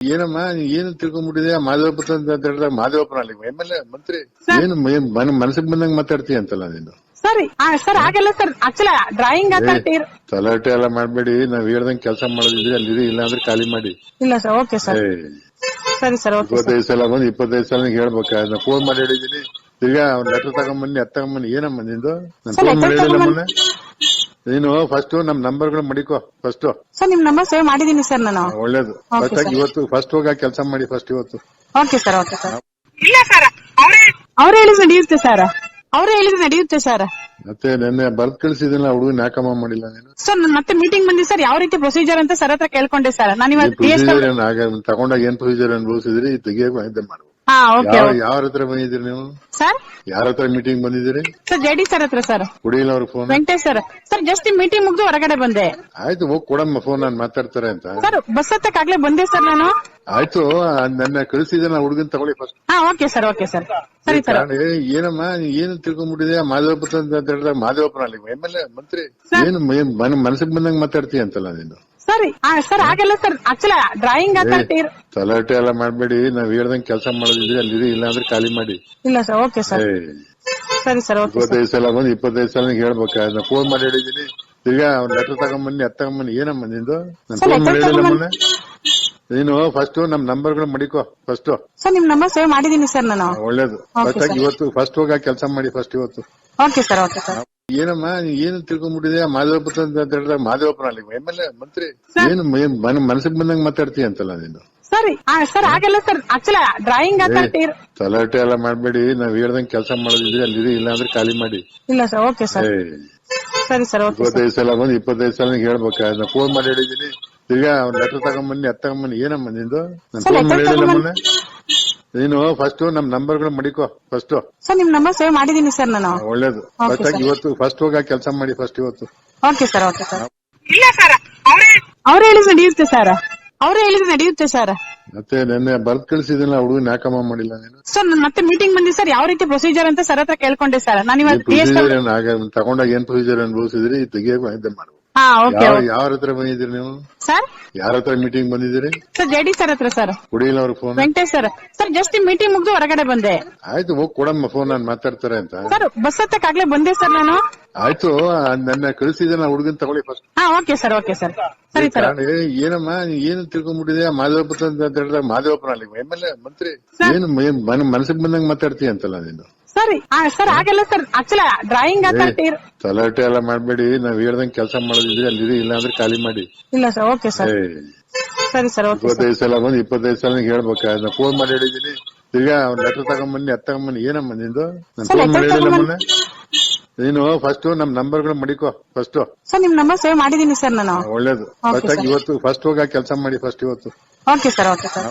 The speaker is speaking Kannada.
ಏನಮ್ಮ ಏನು ತಿಳ್ಕೊಂಡ್ಬಿಟ್ಟಿದ್ಯಾ ಮಾದೇವಪ್ಪ ಅಂತ ಹೇಳಿದಾಗ ಮಾದೇವಪ್ಪನ ಅಲ್ಲಿ ಎಂ ಎಲ್ ಎ ಮಂತ್ರಿ. ಏನು ಏನ್ ಮನ- ಮನಸ್ಸಿಗೆ ಬಂದಂಗ್ ಮಾತಾಡ್ತೀಯ ಅಂತಲ್ಲ ನೀನು? ಸರಿ ಸರ್ ಹಾಗೆಲ್ಲ ಸರ್ ಆಕ್ಚುಲಿ ಡ್ರಾಯಿಂಗ್ ಅಂತ ತಲಾಟೆ ಎಲ್ಲ ಮಾಡ್ಬೇಡಿ. ನಾವ್ ಹೇಳ್ದಂಗ್ ಕೆಲಸ ಮಾಡೋದಿದ್ರೆ ಅಲ್ಲಿ ಇಲ್ಲ ಅಂದ್ರೆ ಖಾಲಿ ಮಾಡಿ. ಇಲ್ಲ ಸರ್ ಓಕೆ ಸರ್. ಸರಿ ಸರ್ ಇಪ್ಪತ್ತೈದು ಸಲ ಬಂದು ಇಪ್ಪತ್ತೈದು ಸಲ ಹೇಳ್ಬೇಕ. ಫೋನ್ ಮಾಡಿ ಹೇಳಿದೀನಿ ತಿರ್ಗಾ ಲೆಟರ್ ತಗೊಂಬನ್ನಿ ಅದ್ ತಗೊಂಬನ್ನಿ ಏನಮ್ಮ ನಿಂದು? ಫೋನ್ ಮಾಡಿ ಹೇಳಿಲ್ಲ ಮೊನ್ನೆ ನೀನು ಫಸ್ಟ್ ನಮ್ ನಂಬರ್ಗಳು ಮಡಿಕೋ ಫಸ್ಟ್ ಸರ್ ನಿಮ್ ನಂಬರ್ ಸೇವ್ ಮಾಡಿದೀನಿ ಸರ್ ನಾನು. ಒಳ್ಳೇದು. Okay, ಫಸ್ಟ್ ಆಗಿ sir. ಇವತ್ತು ಫಸ್ಟ್ ಹೋಗಿ ಕೆಲಸ ಮಾಡಿ ಫಸ್ಟ್ ಇವತ್ತು. ಓಕೆ ಸರ್ ಓಕೆ ಸರ್ ಇಲ್ಲ ಸರ್ ಅವ್ರು ಹೇಳಿದ್ರೆ ನಡೆಯುತ್ತೆ ಸರ್ ಅವ್ರು ಹೇಳಿದ್ರೆ ನಡೆಯುತ್ತೆ ಸರ್ ಮತ್ತೆ ನೆನ್ನೆ ಬರ್ದ್ ಕಳ್ಸಿದಿಲ್ಲ ಹುಡುಗ ಯಾಕಮ್ಮ ಮಾಡಿಲ್ಲ ನೀನು? ಸರ್ ನಾನು ಮತ್ತೆ ಮೀಟಿಂಗ್ ಬಂದಿ ಸರ್ ಯಾವ ರೀತಿ ಪ್ರೊಸೀಜರ್ ಅಂತ ಸರ್ ಹತ್ರ ಕೇಳ್ಕೊಂಡೆ ಸರ್ ನಾನು ಇವತ್ತು ಪಿ ಪ್ರೊಸೀಜರ್ ಏನ್ ಆಗ ತಗೊಂಡಾಗ ಏನ್ ಪ್ರೊಸೀಜರ್ ಅನುಭವಿಸಿದ್ರಿ ತೆಗಿಯಕ್ ಮಾಡ್ಬೋದು ಮಾಡ್ಬೇಕು ಯಾರ ಹತ್ರ ಬಂದಿದ್ದೀರಿ ನೀವು? ಸರ್ ಯಾರ ಹತ್ರ ಮೀಟಿಂಗ್ ಬಂದಿದ್ದೀರಿ? ಸರ್ ಜೆಡಿ ಸರ್ ಹತ್ರ ಸರ್ ಕುಡಿಯಿಲ್ಲ ಅವ್ರ phone Venkatesh sir sir just meeting ಮುಗ್ದು ಹೊರಗಡೆ ಬಂದೆ. ಆಯ್ತು ಹೋಗಿ ಕೊಡಮ್ಮ ಫೋನ್ ನಾನು ಮಾತಾಡ್ತಾರೆ ಅಂತ. ಸರ್ ಬಸ್ ಹತ್ತಕ್ಕಾಗ್ಲೇ ಬಂದೆ ಸರ್ ನಾನು. ಆಯ್ತು ನನ್ನ ಕಳಿಸಿದ ಹುಡುಗನ್ ತಗೊಳ್ಳಿ ಫಸ್ಟ್ ಹಾ ಓಕೆ ಸರ್ ಓಕೆ ಸರ್ ಸರಿ ಸರ್ ಏನಮ್ಮ ಏನು ತಿಳ್ಕೊಂಡ್ಬಿಟ್ಟಿದೆ ಮಾದೇವಪ್ಪ ಅಂತ ಹೇಳಿದಾಗ ಮಾದೇವಪ್ಪನ ಅಲ್ಲಿ ಎಂ ಎಲ್ ಎ ಮಂತ್ರಿ ಏನು ಏನ್ ಮನ- ಮನಸ್ಸಿಗೆ ಬಂದಂಗೆ ಮಾತಾಡ್ತೀಯ ಅಂತಲ್ಲ ನೀನು? ಸರಿ ಸರ್ ಆಗಲ್ಲ ಸರ್. ಆಕ್ಚುಲಿ ಡ್ರಾಯಿಂಗ್ ಏ, ತಲಾಟೆ ಎಲ್ಲ ಮಾಡ್ಬೇಡಿ. ನಾವ್ ಹೇಳ್ದಂಗ್ ಕೆಲಸ ಮಾಡೋದಿದ್ರೆ ಅಲ್ಲಿ ಇಲ್ಲ ಅಂದ್ರೆ ಖಾಲಿ ಮಾಡಿ. ಇಲ್ಲ ಸರ್ ಓಕೆ ಸರ್ ಏ ಸರಿ ಸರ್ ಓಕೆ ಸರ್ ಇಪ್ಪತ್ತೈದು ಸಲ ಬಂದು ಇಪ್ಪತ್ತೈದು ಸಲ ಹೇಳ್ಬೇಕ. ನಾ ಫೋನ್ ಮಾಡಿ ಹೇಳಿದೀನಿ. ತಿರ್ಗಾ ಅವ್ನ ಲೆಟರ್ ತಗೊಂಬನ್ನಿ ಅದ್ ತಗೊಂಬನ್ನಿ. ಏನಮ್ಮ ನಿಂದು? ನಾನು ಫೋನ್ ಮಾಡಿ letter ಹೇಳಿಲ್ಲ ತಗೊಂಬನ್ನಿ. ಮೊನ್ನೆ ನೀನು ಫಸ್ಟ್ ನಮ್ ನಂಬರ್ಗಳು ಮಡಿಕೋ ಫಸ್ಟ್ ಸರ್ ನಿಮ್ ನಂಬರ್ ಸೇವ್ ಮಾಡಿದೀನಿ ಸರ್ ನಾನು. ಒಳ್ಳೇದು. Okay, first sir. ಇವತ್ತು ಫಸ್ಟ್ ಹೋಗಿ ಕೆಲಸ ಮಾಡಿ ಫಸ್ಟ್ ಇವತ್ತು. ಓಕೆ ಸರ್ ಓಕೆ ಸರ್ ಏನಮ್ಮ ಏನು ತಿಳ್ಕೊಂಡ್ಬಿಟ್ಟಿದ್ಯಾ ಮಾದೇವಪ್ಪ ಅಂತ ಹೇಳಿದಾಗ ಮಾದೇವಪ್ಪನ ಅಲ್ಲಿ ಎಂ ಎಲ್ ಎ ಮಂತ್ರಿ. ಏನು ಏನ್ ಮನ- ಮನಸ್ಸಿಗೆ ಬಂದಂಗ್ ಮಾತಾಡ್ತೀಯ ಅಂತಲ್ಲ ನೀನು? ಸರಿ ಸರ್ ಹಾಗೆಲ್ಲ ಸರ್ ಆಕ್ಚುಲಿ ಡ್ರಾಯಿಂಗ್ ತಲಾಟೆ ಎಲ್ಲ ಮಾಡ್ಬೇಡಿ. ನಾವ್ ಹೇಳ್ದಂಗ್ ಕೆಲಸ ಮಾಡೋದಿದ್ರೆ ಅಲ್ಲಿ ಇಲ್ಲ ಅಂದ್ರೆ ಖಾಲಿ ಮಾಡಿ. ಇಲ್ಲ ಸರ್ ಓಕೆ ಸರ್. ಸರಿ ಸರ್ ಇಪ್ಪತ್ತೈದು ಸಲ ಬಂದು ಇಪ್ಪತ್ತೈದು ಸಲ ಹೇಳ್ಬೇಕ? ನಾ ಫೋನ್ ಮಾಡಿ ಹೇಳಿದೀನಿ ತಿರ್ಗಾ ಲೆಟರ್ ತಗೊಂಬನ್ನಿ ಅದ್ ತಗೊಂಬನ್ನಿ. ಏನಮ್ಮ ನಿಂದು? ನಾನು ಫೋನ್ ಮಾಡಿ ಹೇಳಿಲ್ಲ ಮೊನ್ನೆ? ನೀನು ಫಸ್ಟ್ ನಮ್ ನಂಬರ್ಗಳು ಮಡಿಕೋ ಫಸ್ಟ್ ಸರ್ ನಿಮ್ ನಂಬರ್ ಸೇವ್ ಮಾಡಿದೀನಿ ಸರ್ ನಾನು. ಒಳ್ಳೇದು. Okay, ಫಸ್ಟ್ ಆಗಿ sir. ಇವತ್ತು ಫಸ್ಟ್ ಹೋಗಿ ಕೆಲಸ ಮಾಡಿ ಫಸ್ಟ್ ಇವತ್ತು. ಓಕೆ ಸರ್ ಓಕೆ ಸರ್ ಇಲ್ಲ ಸರ್ ಅವ್ರೇ ಹೇಳಿದ್ರೆ ನಡೆಯುತ್ತೆ ಸರ್ ಅವ್ರೇ ಹೇಳಿದ್ರೆ ನಡೆಯುತ್ತೆ ಸರ್ ಮತ್ತೆ ನೆನ್ನೆ ಬರ್ತ್ ಕಳ್ಸಿದಿಲ್ಲ ಹುಡುಗಿ ಯಾಕಮ್ಮ ಮಾಡಿಲ್ಲ ನೀನು? ಸರ್ ನಾನು ಮತ್ತೆ ಮೀಟಿಂಗ್ ಬಂದಿ ಸರ್ ಯಾವ ರೀತಿ ಪ್ರೊಸೀಜರ್ ಅಂತ ಸರ್ ಹತ್ರ ಕೇಳ್ಕೊಂಡೆ ಸರ್ ನಾನು ಏನ್ ಇವತ್ತು ಪ್ರೊಸೀಜರ್ ಏನ್ ಆಗ ತಗೊಂಡಾಗ ಏನ್ ಪ್ರೊಸೀಜರ್ ಅನುಭವಿಸಿದ್ರಿ ತೆಗಿಯಕ್ ಇದ್ದೆ ಮಾಡ್ಬೇಕು ಹಾ ಓಕೆ ಯಾವ ಯಾರ ಹತ್ರ ಬಂದಿದ್ದೀರಿ ನೀವು? ಸರ್ ಯಾರ ಹತ್ರ ಮೀಟಿಂಗ್ ಬಂದಿದ್ದೀರಿ? ಸರ್ ಜೆಡಿ ಸರ್ ಹತ್ರ ಸರ್ ಕುಡಿಯಿಲ್ಲ ಅವ್ರ phone Venkatesh sir sir just meeting ಮುಗ್ದು ಹೊರಗಡೆ ಬಂದೆ. ಆಯ್ತು ಹೋಗಿ ಕೊಡಮ್ಮ ಫೋನ್ ನಾನು ಮಾತಾಡ್ತಾರೆ ಅಂತ. ಸರ್ ಬಸ್ ಹತ್ತಕ್ಕಾಗ್ಲೇ ಬಂದೆ ಸರ್ ನಾನು. ಆಯ್ತು ನನ್ನ ಕಳಿಸಿದ ಹುಡುಗನ್ ತಗೊಳ್ಳಿ ಫಸ್ಟ್ ಹಾ ಓಕೆ ಸರ್ ಓಕೆ ಸರ್ ಸರಿ ಸರ್ ಏನಮ್ಮ ಏನು ತಿಳ್ಕೊಂಡ್ಬಿಟ್ಟಿದೆ ಮಾದೇವಪ್ಪ ಅಂತ ಹೇಳಿದಾಗ ಮಾದೇವಪ್ಪನ ಅಲ್ಲಿ ಎಂ ಎಲ್ ಎ ಮಂತ್ರಿ. ಏನು ಏನ್ ಮನ- ಮನಸ್ಸಿಗೆ ಬಂದಂಗೆ ಮಾತಾಡ್ತೀಯ ಅಂತಲ್ಲ ನೀನು? ಸರಿ ಸರ್ ಆಗಲ್ಲ ಸರ್ ಆಕ್ಚುಲಿ ಡ್ರಾಯಿಂಗ್ ಅಂತ ತಲಾಟೆ ಎಲ್ಲ ಮಾಡಬೇಡಿ ನಾವ್ ಹೇಳ್ದಂಗ್ ಕೆಲಸ ಮಾಡೋದಿದ್ರೆ ಅಲ್ಲಿ ಇಲ್ಲ ಅಂದ್ರೆ ಖಾಲಿ ಮಾಡಿ. ಇಲ್ಲ ಸರ್ ಓಕೆ ಸರ್. ಸರಿ ಸರ್ ಓಕೆ ಇಪ್ಪತ್ತೈದು ಸಲ ಬಂದು ಇಪ್ಪತ್ತೈದು ಸಲ ಹೇಳ್ಬೇಕ? ನಾ ಫೋನ್ ಮಾಡಿ ಹೇಳಿದೀನಿ ತಿರ್ಗಾ ಅವ್ನ ಲೆಟರ್ ತಗೊಂಬನ್ನಿ ಅದ್ ತಗೊಂಬನ್ನಿ. ಏನಮ್ಮ ನಿಂದು? ನಾನು ಫೋನ್ ಮಾಡಿ ಹೇಳಿಲ್ಲ ಮೊನ್ನೆ ನೀನು ಫಸ್ಟ್ ನಮ್ ನಂಬರ್ಗಳು ಮಡಿಕೋ ಫಸ್ಟ್ ಸರ್ ನಿಮ್ ನಂಬರ್ ಸೇವ್ ಮಾಡಿದೀನಿ ಸರ್ ನಾನು. ಒಳ್ಳೇದು. ಫಸ್ಟ್ ಇವತ್ತು ಫಸ್ಟ್ ಹೋಗಿ ಕೆಲಸ ಮಾಡಿ ಫಸ್ಟ್ ಇವತ್ತು. Okay sir okay sir.